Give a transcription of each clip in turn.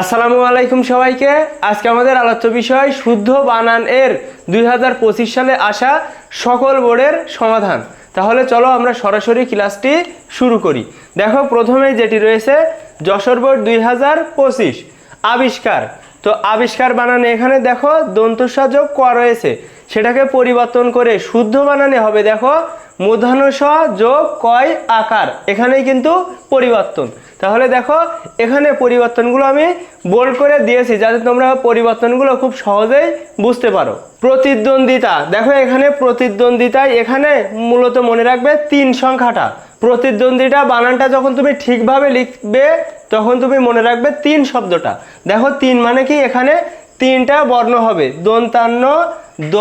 আসসালামু আলাইকুম সবাইকে। আজকে আমাদের আলোচ্য বিষয়, শুদ্ধ বানান এর দুই হাজার পঁচিশ সালে আসা সকল বোর্ডের সমাধান। তাহলে চলো আমরা সরাসরি ক্লাসটি শুরু করি। দেখো, প্রথমে যেটি রয়েছে, যশোর বোর্ড দুই হাজার পঁচিশ। আবিষ্কার। তো আবিষ্কার বানানে এখানে দেখো, দন্তসাজক ক রয়েছে? সেটাকে পরিবর্তন করে শুদ্ধ বানানে হবে, দেখো। মূর্ধন্য স যোগ কয় আকার? এখানেই কিন্তু পরিবর্তন। তাহলে দেখো, এখানে পরিবর্তনগুলো আমি বোল্ড করে দিয়েছি যাতে তোমরা পরিবর্তনগুলো খুব সহজেই বুঝতে পারো। প্রতিদ্বন্দ্বিতা। দেখো, এখানে প্রতিদ্বন্দ্বিতায় এখানে মূলত মনে রাখবে তিন সংখ্যাটা। প্রতিদ্বন্দ্বিতা বানানটা যখন তুমি ঠিকভাবে লিখবে, তখন তুমি মনে রাখবে তিন শব্দটা। দেখো, তিন মানে কি? এখানে তিনটা বর্ণ হবে। দন্তান্ন, দ,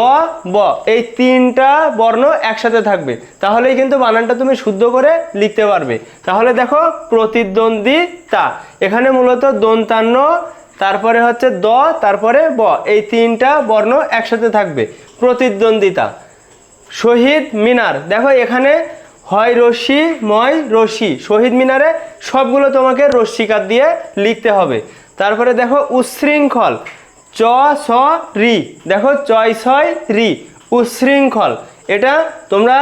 ব। এই তিনটা বর্ণ একসাথে থাকবে। তাহলেই কিন্তু বানানটা তুমি শুদ্ধ করে লিখতে পারবে। তাহলে দেখো, প্রতিদ্বন্দ্বিতা। এখানে মূলত দন্তান্ন, তারপরে হচ্ছে দ, তারপরে ব। এই তিনটা বর্ণ একসাথে থাকবে। প্রতিদ্বন্দ্বিতা। শহীদ মিনার। দেখো, এখানে হয় রশ্মি, ময় রশ্মি। শহীদ মিনারে সবগুলো তোমাকে রশ্মিকার দিয়ে লিখতে হবে। তারপরে দেখো, উচ্ছৃঙ্খল। চ স রি দেখো চয় ছয় রি উশৃঙ্খল এটা তোমরা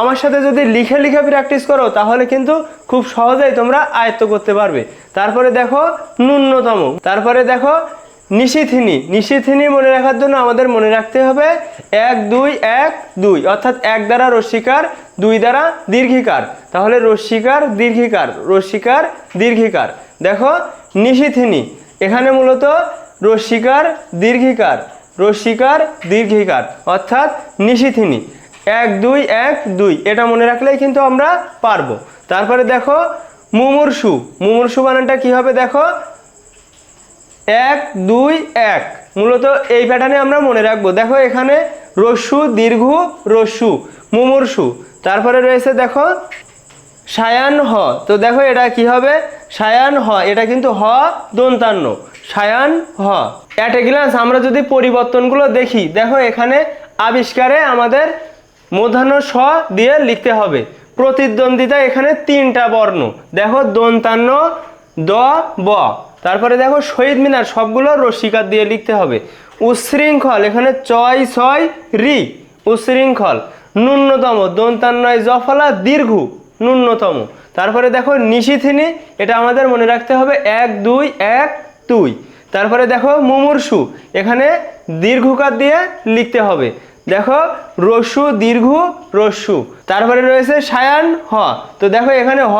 আমার সাথে যদি লিখে লিখে প্র্যাকটিস করো, তাহলে কিন্তু খুব সহজেই তোমরা আয়ত্ত করতে পারবে। তারপরে দেখো ন্যূনতম। তারপরে দেখো নিশিথিনী। নিশিথিনী মনে রাখার জন্য আমাদের মনে রাখতে হবে এক, দুই এক, দুই। অর্থাৎ এক দ্বারা রশ্মিকার, দুই দ্বারা দীর্ঘিকার। তাহলে রশ্মিকার, দীর্ঘিকার রশ্মিকার, দীর্ঘিকার। দেখো নিশিথিনি। এখানে মূলত রশ্মিকার দীর্ঘিকার রশ্মিকার দীর্ঘিকার, অর্থাৎ নিশিথিনী। এক, দুই এক, দুই, এটা মনে রাখলেই কিন্তু আমরা পারব। তারপরে দেখো মুমূর্ষু মুমূর্ষু বানানটা কি হবে দেখো? এক, দুই, এক, মূলত এই প্যাটার্নে আমরা মনে রাখব। দেখো এখানে রস্যু দীর্ঘ রস্যু মুমূর্ষু। তারপরে রয়েছে দেখো সায়ান হ। তো দেখো এটা কি হবে? সায়ান হ। এটা কিন্তু হ দন্তান্ন। সায়ান হ। অ্যাট এ গ্লান্স আমরা যদি পরিবর্তনগুলো দেখি, দেখো এখানে আবিষ্কারে আমাদের মূর্ধন্য স দিয়ে লিখতে হবে। প্রতিদ্বন্দ্বিতা এখানে তিনটা বর্ণ। দেখো দন্তান্ন, দ, ব। তারপরে দেখো শহীদ মিনার সবগুলো রশ্মিকার দিয়ে লিখতে হবে। উচ্ছৃঙ্খল, এখানে চয় ছয়, রি। উচ্ছৃঙ্খল। ন্যূনতম দন্তান্নয় জফলা, দীর্ঘ। ন্যূনতম। তারপরে দেখো নিশিথিনী, এটা আমাদের মনে রাখতে হবে এক, দুই এক দুই তারপরে দেখো মুমূর্ষু, এখানে দীর্ঘকার দিয়ে লিখতে হবে। দেখো রস্যু, দীর্ঘ রস্যু। তারপরে রয়েছে সায়ান, হ। তো দেখো এখানে হ,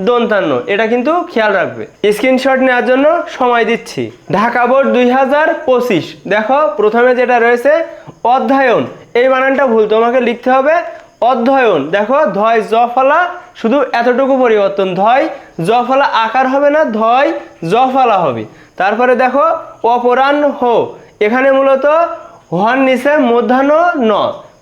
দন্তান্ন। এটা কিন্তু খেয়াল রাখবে। স্ক্রিনশট নেওয়ার জন্য সময় দিচ্ছি। ঢাকা বোর্ড দুই হাজার পঁচিশ। দেখো প্রথমে যেটা রয়েছে, অধ্যয়ন। এই বানানটা ভুল, তোমাকে লিখতে হবে অধ্যয়ন। দেখো, ধয়, জ, ফলা, শুধু এতটুকু পরিবর্তন। ধয়, জ, ফলা আকার হবে না, ধয়, জ, ফলা হবে। তারপরে দেখো অপরাণ হো। এখানে মূলত হর নিচে, মধ্যাহ্ন, ন।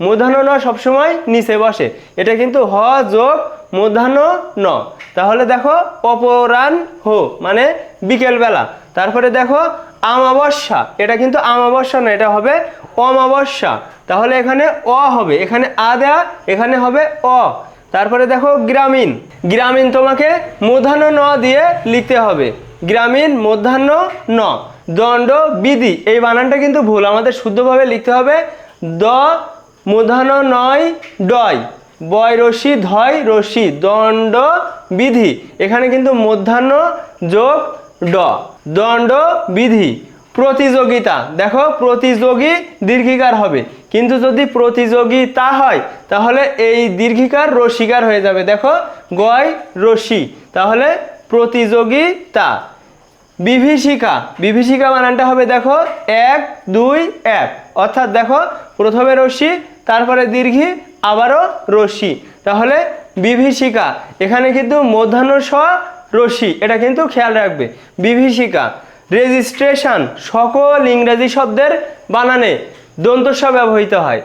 মধ্যাহ্ন, ন সবসময় নিচে বসে। এটা কিন্তু হ যোগ মধ্যাহ্ন, ন। তাহলে দেখো অপরাণ হো মানে বিকেলবেলা। তারপরে দেখো আমাবস্যা। এটা কিন্তু আমাবস্যা না এটা হবে অমাবস্যা। তাহলে এখানে অ হবে, এখানে আ দেয়া, এখানে হবে অ। তারপরে দেখো গ্রামীণ। গ্রামীণ তোমাকে মধ্যাহ্ন ন দিয়ে লিখতে হবে। গ্রামীণ, মধ্যাহ্ন, ন। দণ্ড, বিধি, এই বানানটা কিন্তু ভুল। আমাদের শুদ্ধভাবে লিখতে হবে দ মূর্ধন্য নয়, ডয়। বয় রশি, ধয় রশি, দণ্ড, বিধি। এখানে কিন্তু মধ্যাহ্ন যোগ ড। দণ্ড বিধি প্রতিযোগিতা। দেখো, প্রতিযোগী দীর্ঘিকার হবে। কিন্তু যদি প্রতিযোগিতা হয়, তাহলে এই দীর্ঘিকার রসিকার হয়ে যাবে। দেখো, গয় রশি তাহলে প্রতিযোগিতা বিভীষিকা। বিভীষিকা বানানটা হবে, দেখো, এক, দুই, এক। অর্থাৎ দেখো, প্রথমে রশ্মি তারপরে দীর্ঘি, আবারও রশ্মি তাহলে বিভীষিকা। এখানে কিন্তু মধ্যাহ্ন স রশ্মি, এটা কিন্তু খেয়াল রাখবে। বিভীষিকা রেজিস্ট্রেশন সকল ইংরেজি শব্দের বানানে দন্তস্ব ব্যবহৃত হয়।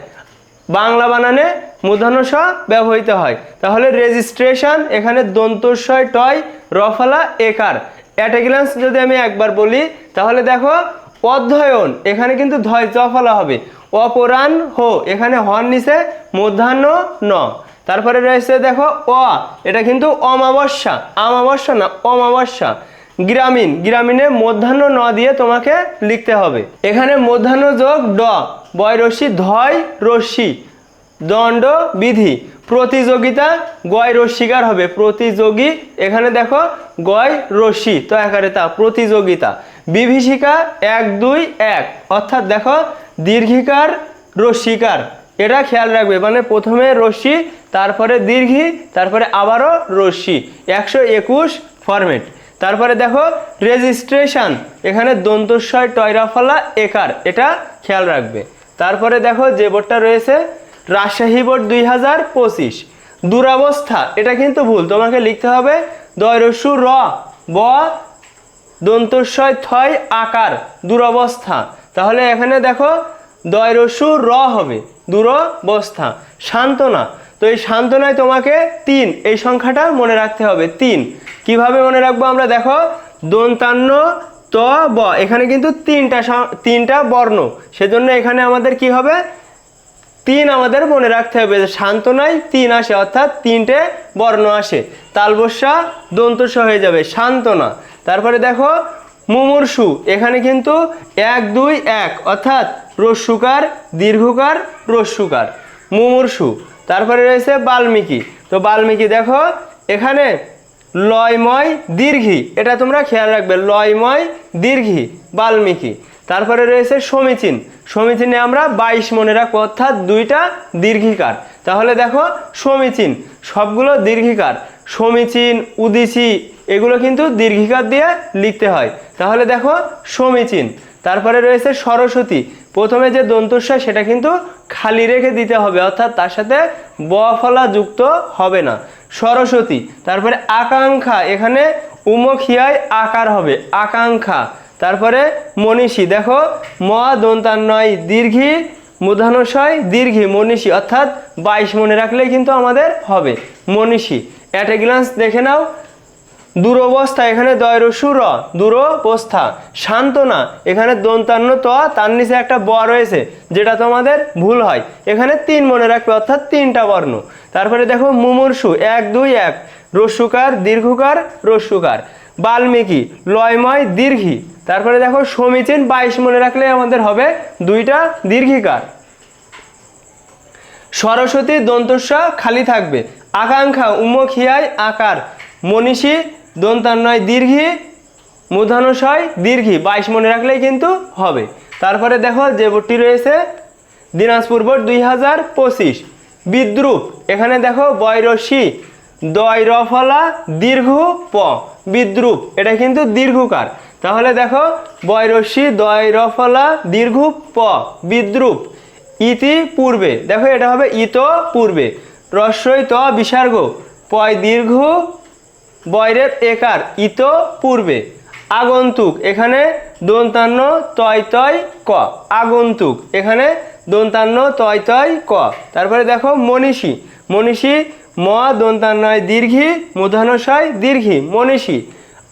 বাংলা বানানে মূর্ধন্য স ব্যবহৃত হয়। তাহলে রেজিস্ট্রেশন এখানে দন্তস্বয় টয়, রফলা, একার। অ্যাট এ গ্লান্স যদি আমি একবার বলি, তাহলে দেখো, অধ্যয়ন, এখানে কিন্তু ধয় জফলা হবে। অপরাণ হো, এখানে হর নিচে মধ্যাহ্ন ন তারপরে রয়েছে দেখো অ, এটা কিন্তু অমাবস্যা। আমাবস্যা না, অমাবস্যা। গ্রামীণ গ্রামীণে মধ্যাহ্ন ন দিয়ে তোমাকে লিখতে হবে। এখানে মধ্যাহ্ন যোগ ড, বয় রশ্মি, ধয় রশ্মি, দণ্ড বিধি। প্রতিযোগিতা গয় রশ্মিকার হবে। প্রতিযোগী, এখানে দেখো, গয় রশ্মি, তো একারে তা, প্রতিযোগিতা। বিভীষিকা এক দুই এক, অর্থাৎ দেখো, দীর্ঘিকার রস্বীকার এটা খেয়াল রাখবে মানে প্রথমে রশ্মি, তারপরে দীর্ঘি, তারপরে আবারও রশ্মি, একশো একুশ ফরম্যাট তারপরে দেখো রেজিস্ট্রেশন এখানে দন্তস্বয়, টয়রাফলা, একার, এটা খেয়াল রাখবে। তারপরে দেখো, যে বোর্ডটা রয়েছে, রাজশাহী বোর্ড দুই হাজার পঁচিশ। দুরাবস্থা, এটা কিন্তু ভুল, তোমাকে লিখতে হবে দয়রস্যু র, ব, দন্তস্বয়, থয়, আকার, দুরবস্থা। তাহলে এখানে দেখো দয়রস্যু র হবে। দুরবস্থা, সান্ত্বনা। তো এই সান্ত্বনায় তোমাকে তিন, এই সংখ্যাটা মনে রাখতে হবে, তিন। কীভাবে মনে রাখব আমরা? দেখো, দন্তান্ন, ত, ব। এখানে কিন্তু তিনটা তিনটা বর্ণ। সেজন্য এখানে আমাদের কি হবে? তিন আমাদের মনে রাখতে হবে যে সান্ত্বনায় তিন আসে, অর্থাৎ তিনটে বর্ণ আসে। তালবস্যা দন্তস্ব হয়ে যাবে, সান্ত্বনা। তারপরে দেখো, মুমূর্ষু। এখানে কিন্তু এক, দুই, এক। অর্থাৎ রস্যুকার দীর্ঘকার রস্যুকার মুমূর্ষু। তারপরে রয়েছে বাল্মীকি। তো বাল্মীকি দেখো, এখানে লয়ময়, দীর্ঘি। এটা তোমরা খেয়াল রাখবে, লয়ময়, দীর্ঘি, বাল্মীকি। তারপরে রয়েছে সমীচীন। সমীচীনে আমরা বাইশ মনে রাখব অর্থাৎ দুইটা দীর্ঘিকার। তাহলে দেখো, সমীচীন, সবগুলো দীর্ঘিকার। সমীচীন, উদিচি, এগুলো কিন্তু দীর্ঘিকার দিয়ে লিখতে হয়। তাহলে দেখো, সমীচীন। তারপরে রয়েছে সরস্বতী। প্রথমে যে দন্তস্বয়, সেটা কিন্তু খালি রেখে দিতে হবে, অর্থাৎ তার সাথে ব ফলা যুক্ত হবে না। সরস্বতী, তারপরে আকাঙ্ক্ষা, এখানে উমখিয়ায় আকার হবে, আকাঙ্ক্ষা। তারপরে মনীষী, দেখো ম দন্তান্নয় দীর্ঘি মূর্ধন্যশয় দীর্ঘি, মনীষী, অর্থাৎ বাইশ মনে রাখলেই কিন্তু আমাদের হবে, মনীষী। অ্যাট এ গ্লান্স দেখে নাও দুরবস্থা, এখানে দয়রসু র, দুরবস্থা, সান্ত্বনা, এখানে দন্তান্ন ত, তার নিচে একটা ব রয়েছে, যেটা তোমাদের ভুল হয়। এখানে তিন মনে রাখবে, অর্থাৎ তিনটা বর্ণ। তারপরে দেখো মুমূর্ষু, এক, দুই, এক। রস্যুকার দীর্ঘকার রস্যুকার বাল্মীকি, লয়ময়, দীর্ঘি। তারপরে দেখো সমীচীন, বাইশ মনে রাখলে আমাদের হবে দুইটা দীর্ঘিকার। সরস্বতী দন্তস্ব খালি থাকবে। আকাঙ্ক্ষা উমখিয়ায় আকার। মনীষী দন্তান্নয় দীর্ঘি মূর্ধনশয় দীর্ঘি। বাইশ মনে রাখলেই কিন্তু হবে। তারপরে দেখো যে বোর্ডটি রয়েছে, দিনাজপুর বোর্ড দুই হাজার পঁচিশ। বিদ্রুপ, এখানে দেখো বয়রসি, দয় রফলা, দীর্ঘ প। বিদ্রুপ, এটা কিন্তু দীর্ঘকার। তাহলে দেখো, বয়রসি, দয় রফলা, দীর্ঘ প। বিদ্রুপ ইতি পূর্বে দেখো এটা হবে ইত পূর্বে রস্যই ত বিসর্গ পয় দীর্ঘ বয়রের একার ইত পূর্বে। আগন্তুক, এখানে দন্তান্ন, তয় তয়, ক। আগন্তুক, এখানে দন্তান্ন, তয় তয়, ক। তারপরে দেখো মনীষী। মনীষী, ম, দন্তান্নয়, দীর্ঘি মূর্ধনশয় দীর্ঘি, মনীষী।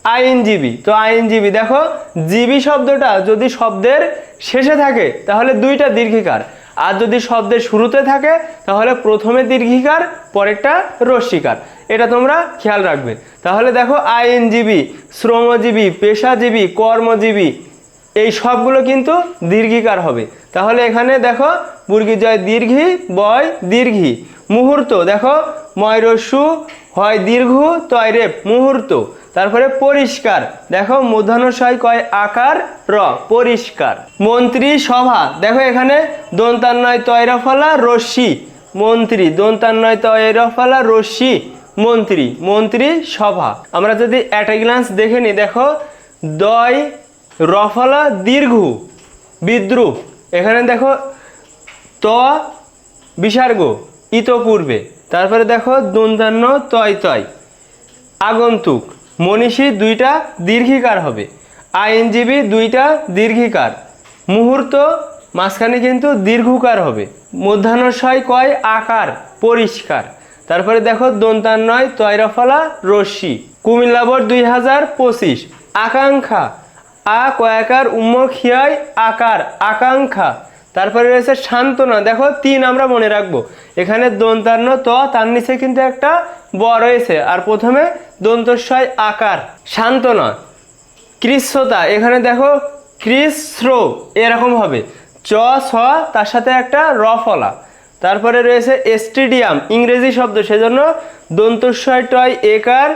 আইনজীবী, তো আইনজীবী, দেখো, জীবী শব্দটা যদি শব্দের শেষে থাকে, তাহলে দুইটা দীর্ঘিকার। আর যদি শব্দের শুরুতে থাকে, তাহলে প্রথমে দীর্ঘিকার, পরেরটা রস্বীকার এটা তোমরা খেয়াল রাখবে। তাহলে দেখো আইনজীবী, শ্রমজীবী, পেশাজীবী, কর্মজীবী, এই সবগুলো কিন্তু দীর্ঘিকার হবে। তাহলে এখানে দেখো বুর্গি জয় দীর্ঘি, বয় দীর্ঘি। মুহূর্ত, দেখো ময়রস্যু, হয় দীর্ঘ, তয় রেপ, মুহূর্ত। তারপরে পরিষ্কার। দেখো মূর্ধনশয় কয় আকার? র, পরিষ্কার। মন্ত্রী সভা। দেখো এখানে দন্তান্নয় তৈরফলা রশ্মি। মন্ত্রী দন্তান্নয় তৈরফলা রশ্মি। মন্ত্রী মন্ত্রী সভা। আমরা যদি অ্যাট গ্লান্স দেখে নিই দেখো দয় রফলা দীর্ঘ, বিদ্রুপ। এখানে দেখো ত বিসর্গ ইতপূর্বে। তারপরে দেখো দন্তান্ন তয় তয়। আগন্তুক। মনীষী দুইটা দীর্ঘিকার হবে। আইনজীবী দুইটা দীর্ঘিকার। মুহূর্ত মাঝখানে কিন্তু দীর্ঘকার হবে। মধ্যাহ্নশয় কয় আকার? পরিষ্কার। তারপরে দেখো দন্তান্নয় তৈরফলা, রশ্মি। কুমিল্লা বোর্ড দুই হাজার পঁচিশ। আকাঙ্ক্ষা আ কয়াকার উম্মখিয়ায় আকার। আকাঙ্ক্ষা তারপরে রয়েছে সান্ত্বনা। দেখো, তিন আমরা মনে রাখব। এখানে দন্তান্ন ত, তার নিচে কিন্তু একটা ব রয়েছে। আর প্রথমে দন্তস্বয় আকার, সান্ত্বনা। কৃষ্ণতা এখানে দেখো কৃষ্র এরকম হবে। চ ছ তার সাথে একটা র ফলা। তারপরে রয়েছে স্টেডিয়াম ইংরেজি শব্দ, সেজন্য দন্তস্বয় টয় একার,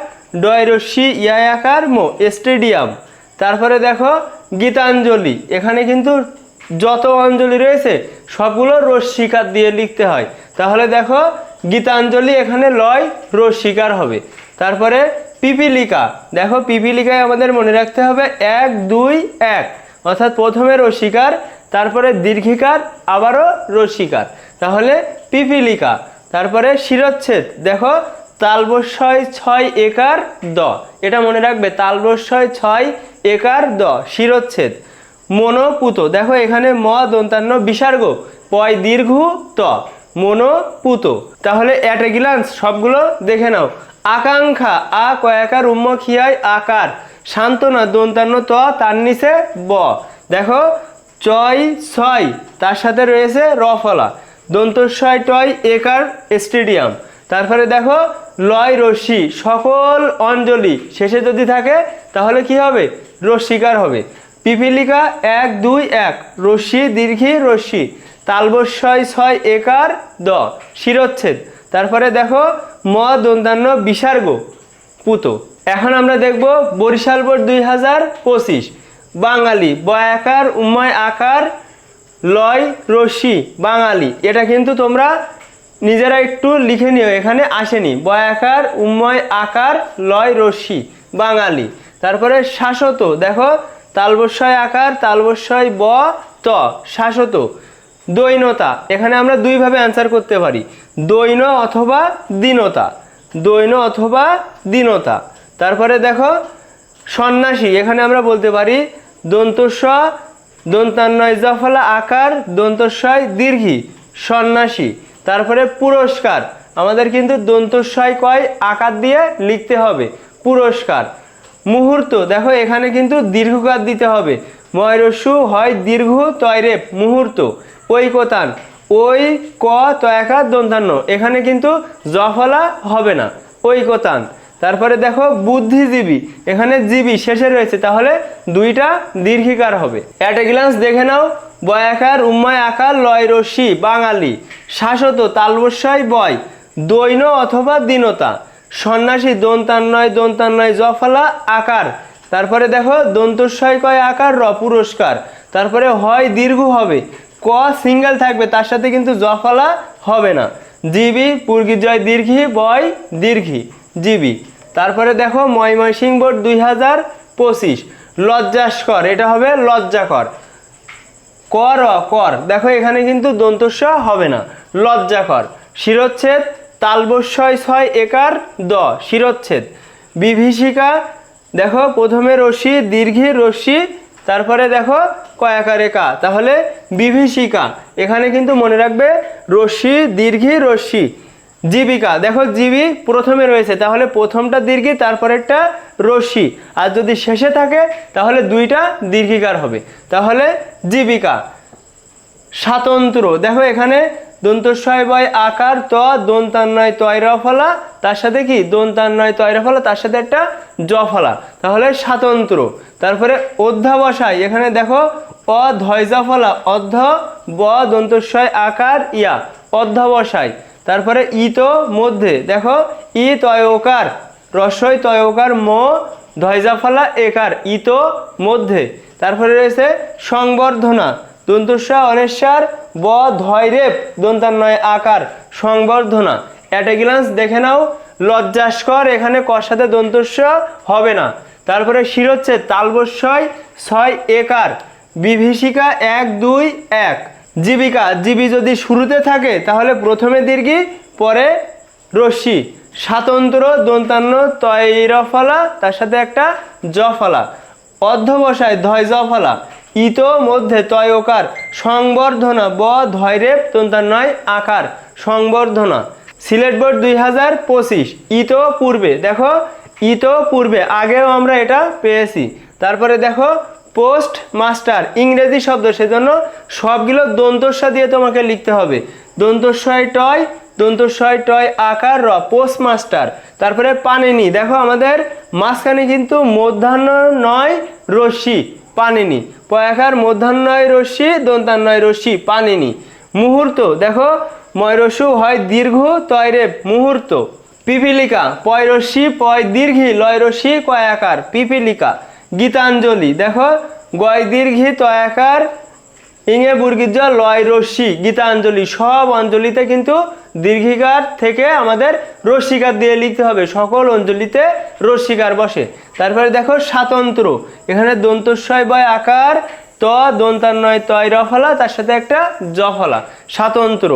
ডয় রশ্মি ইয়া আকার মো স্টেডিয়াম তারপরে দেখো, গীতাঞ্জলি, এখানে কিন্তু যত অঞ্জলি রয়েছে, সবগুলো রস্বীকার দিয়ে লিখতে হয়। তাহলে দেখো, গীতাঞ্জলি এখানে লয় রস্বীকার হবে। তারপরে পিপিলিকা। দেখো, পিপিলিকায় আমাদের মনে রাখতে হবে, এক, দুই, এক। অর্থাৎ প্রথমে রস্বীকার তারপরে দীর্ঘিকার, আবারও রস্বীকার তাহলে পিপিলিকা। তারপরে শিরচ্ছেদ। দেখো, তালবস্যয় ছয় একার দ। এটা মনে রাখবে, তালবস্যয় ছয় একার দ, শিরচ্ছেদ। মনোপুত। দেখো এখানে ম দন্তান্ন বিসর্গ পয় দীর্ঘ ত, মনোপুত। তাহলে অ্যাট এ গ্লান্স সবগুলো দেখে নাও। আকাঙ্ক্ষা, আ কয়াকার উম্ম খিয়ায় আকার। সান্ত্বনা, দন্তান্ন ত, তার নিচে ব। দেখো, চয়, ছয়, তার সাথে রয়েছে রফলা দন্তস্বয়, টয়, একার স্টেডিয়াম। তারপরে দেখো, লয়, রশ্মি, সকল অঞ্জলি শেষে যদি থাকে, তাহলে কি হবে? রশ্মিকার হবে। পিপিলিকা এক, দুই, এক। রশ্মি, দীর্ঘি, রশ্মি। তালবস্বয় ছয়, একার দ। শিরচ্ছেদ। তারপরে দেখো, ম, দন্তান্ন বিসর্গ পুতো। এখন আমরা দেখব বরিশাল বোর্ড দুই হাজার পঁচিশ। বাঙালি বয়াকার উম্ময়, আকার, লয়, রশ্মি, বাঙালি। এটা কিন্তু তোমরা নিজেরা একটু লিখে নিও, এখানে আসেনি। বয়াকার উম্ময়, আকার, লয়, রশ্মি, বাঙালি। তারপরে শাসত দেখো তালবস্যয় আকার, তালবস্যয় ব, ত শাসত দৈনতা, এখানে আমরা দুইভাবে অ্যান্সার করতে পারি। দৈন অথবা দীনতা। দৈন অথবা দীনতা। তারপরে দেখো, সন্ন্যাসী, এখানে আমরা বলতে পারি দন্তস্ব দন্তান্নয় জফলা আকার, দন্তস্বয় দীর্ঘি, সন্ন্যাসী। তারপরে পুরস্কার, আমাদের কিন্তু দন্তস্বয় কয়? আকার দিয়ে লিখতে হবে। পুরস্কার। মুহূর্ত। দেখো, এখানে কিন্তু দীর্ঘকার দিতে হবে। ময়রসু হয় দীর্ঘ তয়রেপ মুহূর্ত। ঐকতান ওই ক তয়াকার দন্তান্ন। এখানে কিন্তু জফলা হবে না। ঐকতান তারপরে দেখো, বুদ্ধিজীবী। এখানে জীবী শেষে রয়েছে। তাহলে দুইটা দীর্ঘিকার হবে। অ্যাট গ্লান্স দেখে নাও। বয়াকার উম্মায় আকার লয় বাঙালি। শাসত তালবস্যায় বয়। দৈন অথবা দীনতা। সন্ন্যাসী দন্তান্নয় দন্তান্নয় জফলা আকার। তারপরে দেখো দন্তস্বয় কয় আকার? র পুরস্কার। তারপরে হয় দীর্ঘ হবে। ক সিঙ্গেল থাকবে, তার সাথে কিন্তু জফলা হবে না। জিবি, পুর্গি জয় দীর্ঘি, বয় দীর্ঘি, জিবি। তারপরে দেখো ময়মনসিং বোর্ড দুই হাজার পঁচিশ। লজ্জাস্কর, এটা হবে লজ্জাকর। কর কর। দেখো, এখানে কিন্তু দন্তস্ব হবে না। লজ্জাকর। শিরচ্ছেদ তালবস্যয় ছয় একার দ, শিরচ্ছেদ। বিভীষিকা, দেখো, প্রথমে রশ্মি, দীর্ঘি রশ্মি, তারপরে দেখো কয়াকার একা তাহলে বিভীষিকা, এখানে কিন্তু মনে রাখবে রশ্মি, দীর্ঘি রশ্মি। জীবিকা, দেখো, জীবী প্রথমে রয়েছে, তাহলে প্রথমটা দীর্ঘি, তারপরেরটা রশ্মি। আর যদি শেষে থাকে, তাহলে দুইটা দীর্ঘিকার হবে। তাহলে জীবিকা, স্বাতন্ত্র, দেখো, এখানে দন্তস্বয় বয় আকার ত দন্তান্নয় তয়রা ফলা, তার সাথে কি? দন্তান্নয় তয়রা ফলা, তার সাথে একটা জ ফলা। তাহলে স্বাতন্ত্র। তারপরে অধ্যাবসায়, এখানে দেখো, অ ধয়জা ফলা অর্ধ ব দন্তস্বয় আকার, ইয়া। অধ্যাবসায়। তারপরে ইত মধ্যে, দেখো, ই তয়কার রস্বই তয়কার ম ধয়জা ফলা, একার ইত মধ্যে। তারপরে রয়েছে সংবর্ধনা। দন্তস্বা অনেশ্বর ব ধয়রেপ দন্তান্নয় আকার, সংবর্ধনা। অ্যাট গ্লান্স দেখে নাও, লজ্জাস্কর, এখানে কর সাথে দন্তস্ব হবে না। তারপরে শিরোচ্ছেদ তালবস্যয় ছয়, একার। বিভীষিকা এক, দুই, এক। জীবিকা, জীবী যদি শুরুতে থাকে, তাহলে প্রথমে দীর্ঘি, পরে রশ্মি। স্বাতন্ত্র, দন্তান্ন, তৈরফলা, তার সাথে একটা জফলা। অধ্যবসায় ধয় জফলা ইত মধ্যে তয়কার, সংবর্ধনা ব ধৈরেপ তন্তান্নয় আকার, সংবর্ধনা। সিলেট বোর্ড দুই হাজার পঁচিশ ইত পূর্বে দেখো ইত পূর্বে আগেও আমরা এটা পেয়েছি। তারপরে দেখো পোস্ট মাস্টার ইংরেজি শব্দ, সেজন্য সবগুলো দন্তস্বা দিয়ে তোমাকে লিখতে হবে। দন্তস্বয় টয় দন্তস্বয় টয় আকার র পোস্ট মাস্টার তারপরে পানিনি, দেখো আমাদের মাঝখানে কিন্তু মধ্যাহ্ন নয় রশ্মি। পানিনি। পয়াখার মধ্যাহ্নয় রশ্মি দন্তান্নয় রশ্মি পানিনি। মুহূর্ত, দেখো, ময়রসু হয় দীর্ঘ তয়রে মুহূর্ত। পিপিলিকা পয়রশ্মি পয় দীর্ঘি লয়রশ্মি কয়াকার, পিপিলিকা। গীতাঞ্জলি, দেখো, গয় দীর্ঘি, তয়াকার ইঙে বুর্গিজ লয় রশ্মি, গীতাঞ্জলি, সব অঞ্জলিতে কিন্তু দীর্ঘিকার থেকে আমাদের রশ্মিকার দিয়ে লিখতে হবে। সকল অঞ্জলিতে রশ্মিকার বসে। তারপরে দেখো, স্বাতন্ত্র। এখানে দন্তস্বয় বয় আকার, ত দন্তান্নয় তয় রফলা, তার সাথে একটা জফলা। স্বাতন্ত্র।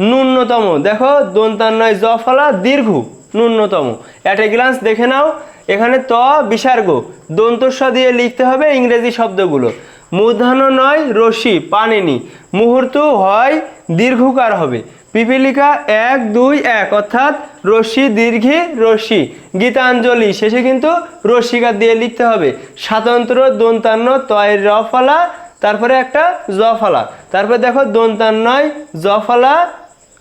ন্যূনতম। দেখো দন্তান্নয় জফলা দীর্ঘ, ন্যূনতম। অ্যাট গ্লান্স দেখে নাও। এখানে ত বিসর্গ দন্তস্ব দিয়ে লিখতে হবে ইংরেজি শব্দগুলো। মূর্ধন্য নয় রশি পানিনি মুহূর্ত হয়, দীর্ঘকার হবে। পিপিলিকা এক, দুই, এক, অর্থাৎ রশ্মি দীর্ঘি রশ্মি। গীতাঞ্জলি শেষে কিন্তু রশ্মিকার দিয়ে লিখতে হবে। স্বাতন্ত্র দন্তান্ন তয় রফলা তারপরে একটা জফলা তারপরে দেখো দন্তান্নয় জফলা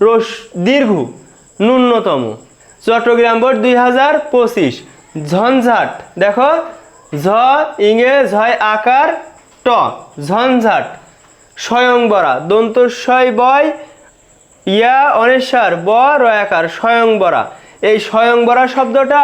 রস দীর্ঘ, ন্যূনতম। চট্টগ্রাম বোর্ড দুই হাজার পঁচিশ। ঝঞ্ঝাট, দেখো, ঝ, ইঙে, ঝয়, আকার ট ঝঞ্ঝাট, স্বয়ংবরা, দন্তস্বয় বয়, ইয়া অনেশ্বর, ব রয়াকার, স্বয়ংবরা। এই স্বয়ংবরা শব্দটা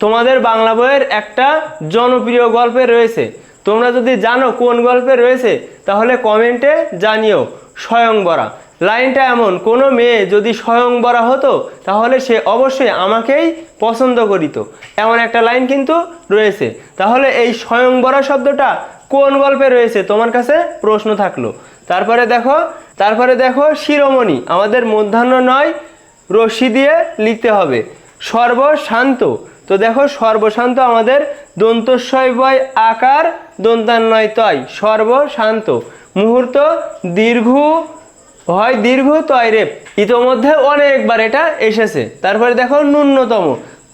তোমাদের বাংলা বইয়ের একটা জনপ্রিয় গল্পে রয়েছে। তোমরা যদি জানো কোন গল্পে রয়েছে, তাহলে কমেন্টে জানিও, স্বয়ংবরা। লাইনটা এমন, কোনো মেয়ে যদি স্বয়ংবরা হতো, তাহলে সে অবশ্যই আমাকেই পছন্দ করিত। এমন একটা লাইন কিন্তু রয়েছে। তাহলে এই স্বয়ংবরা শব্দটা কোন গল্পে রয়েছে? তোমার কাছে প্রশ্ন থাকল। তারপরে দেখো তারপরে দেখো শিরোমণি। আমাদের মধ্যাহ্ন নয়, রশ্মি দিয়ে লিখতে হবে। সর্বশান্ত। তো দেখো, সর্বশান্ত আমাদের দন্তস্বয় বয় আকার দন্তান্নয় তয়। সর্বশান্ত। মুহূর্ত দীর্ঘ হয় দীর্ঘ তয় রেপ ইতোমধ্যে অনেকবার এটা এসেছে। তারপরে দেখো ন্যূনতম।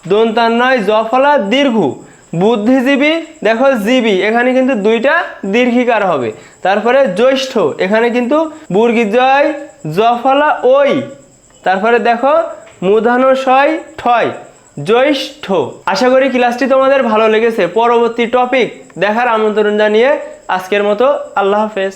দন্তান্নয় জফলা, দীর্ঘ। বুদ্ধিজীবী, দেখো জীবী। এখানে কিন্তু দুইটা দীর্ঘিকার হবে। তারপরে জ্যৈষ্ঠ। এখানে কিন্তু বুর্গিজয়, জফলা, ওই। তারপরে দেখো মূধানশয় ঠয়। জ্যৈষ্ঠ। আশা করি ক্লাসটি তোমাদের ভালো লেগেছে। পরবর্তী টপিক দেখার আমন্ত্রণ জানিয়ে আজকের মতো আল্লাহ হাফেজ।